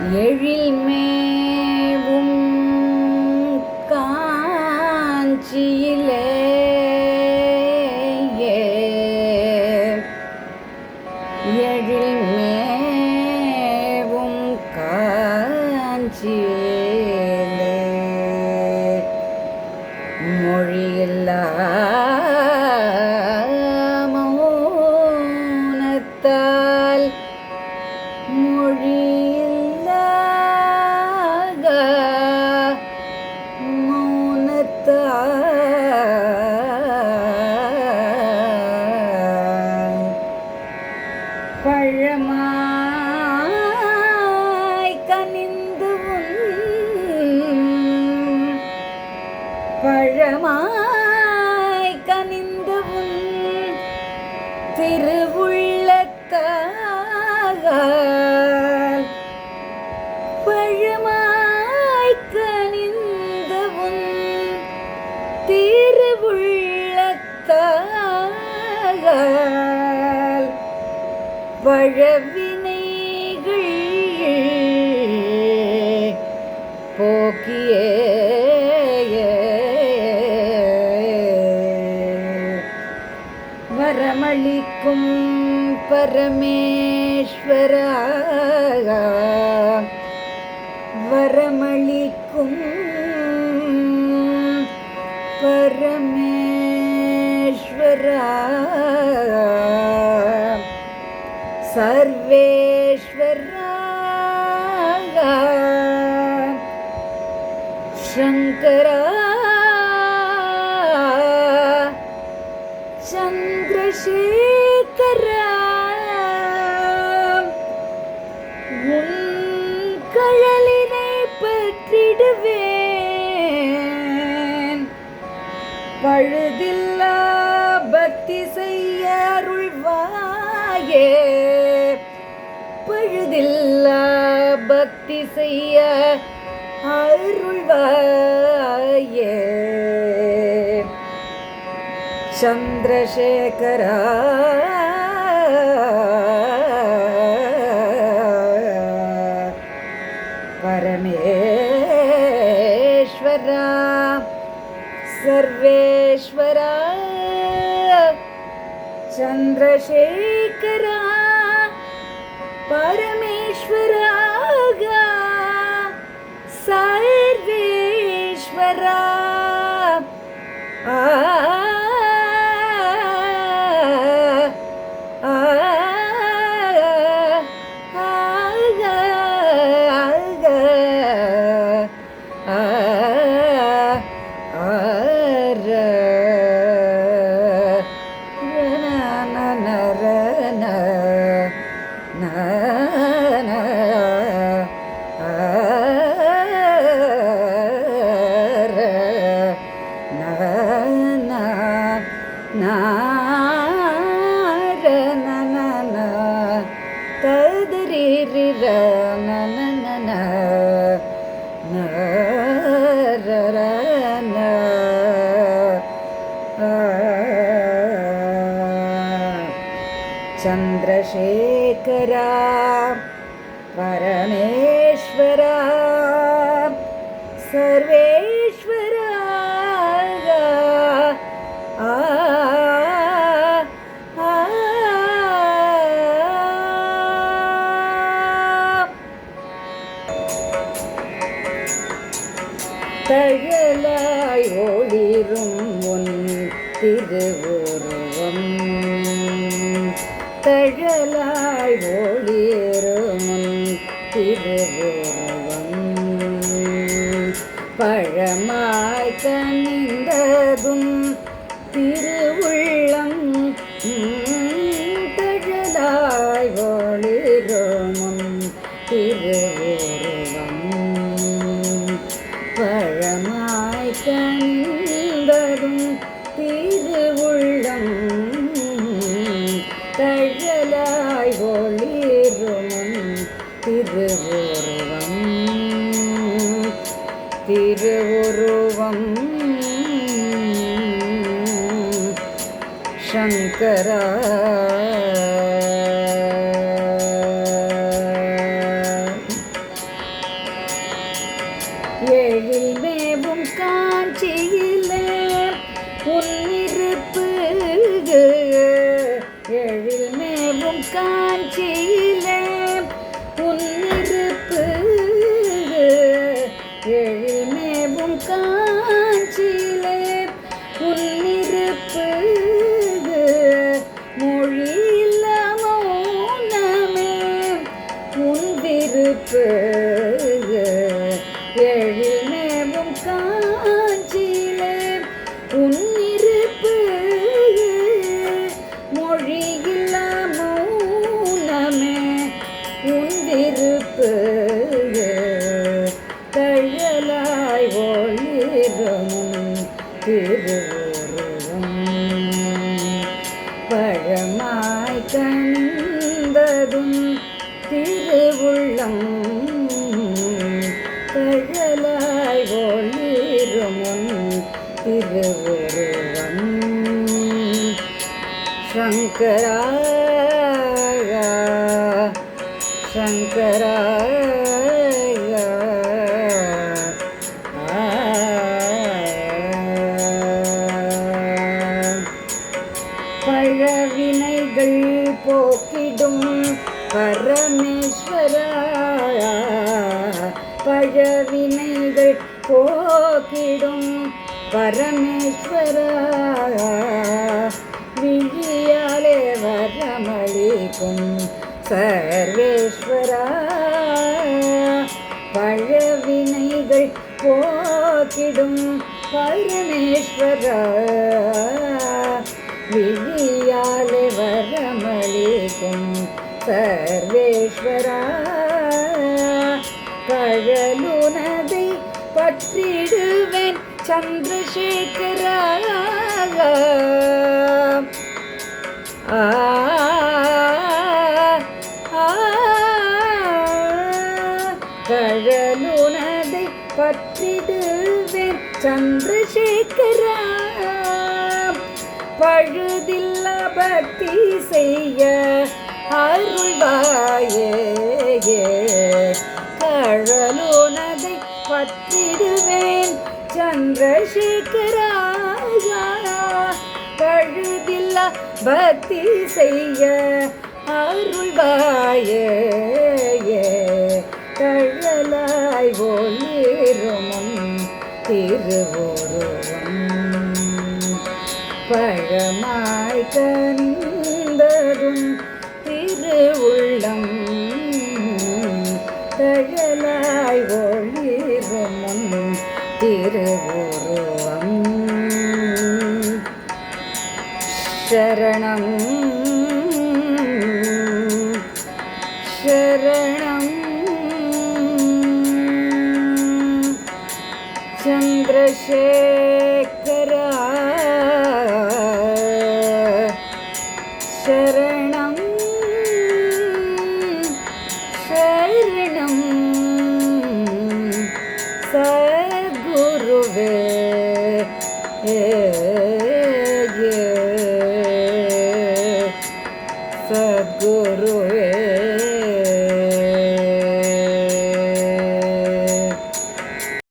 எழில் மேவும் காஞ்சியிலே எழில் மேவும் காஞ்சியிலே பழமாய் கனிந்து உன் திருவுள்ளத்தாக பழமாய் கனிந்த உன் திருவுள்ளத்தாக பழவினைகள் போக்கியே வரமளிக்கும் பரமேஸ்வரா வரமளிக்கும் பரமேஸ்வரா சர்வேஸ்வரா சங்கரா சந்திரசேகரா உன் கழலினை பற்றிடுவேன். பழுதில்லா பக்தி செய்ய அருள்வாயே. பழுதில்லா பக்தி செய்ய அருள்வாயே. चन्द्रशेखर। परमेश्वरा सर्वेश्वरा चन्द्रशेखरा परमेश्वरा सर्वेश्वरा। चन्द्रशेखरा परमेश्वरा सर्वेश्वरा आ आ தழலாய் ஒளிரும் உன் திருவுருவம் தழலாய் ஒளிரும் தழலாய் ஒளிரும் திருவுருவம் திருவுருவம் சங்கரா இருப்பு எழில்மேவும் காஞ்சிலே உன்னிருப்பு மொழியில்லா மௌனமே உன் விருப்பு தழலாய் ஒளிரும் திருவுருவம் திருவுள்ளம் தழலாய் ஒளிரும் திருவுருவம் சங்கராய சங்கராய பழவினைகள் போக்கிடும் பரமேஸ்வரா பழவினைகள் போக்கிடும் பரமேஸ்வரா விழியாலே வரமளிக்கும் சர்வேஸ்வரா பழவினைகள் போக்கிடும் பரமேஸ்வரா விழியாலே வரமளிக்கும் சர்வேஸ்வரா. கழலுனதை பற்றிடுவேன் சந்திரசேகரா. ஆ கழலுனதை பற்றிடுவேன் சந்திரசேகரா. பழுதில்ல பக்தி செய்ய அருள்வாயே கழலுனதை பத்திடுவேன் சந்திரசேகரா பழுதில்ல பக்தி செய்ய அருள்வாயே கழலாய் ஒளிரும் திருவுருவம். பழமாய் கந்தரும் தழலாய் ஒளிரும் திருவுருவம் சரணம் சரணம் சந்திரசேகரா சகுருவே ஏ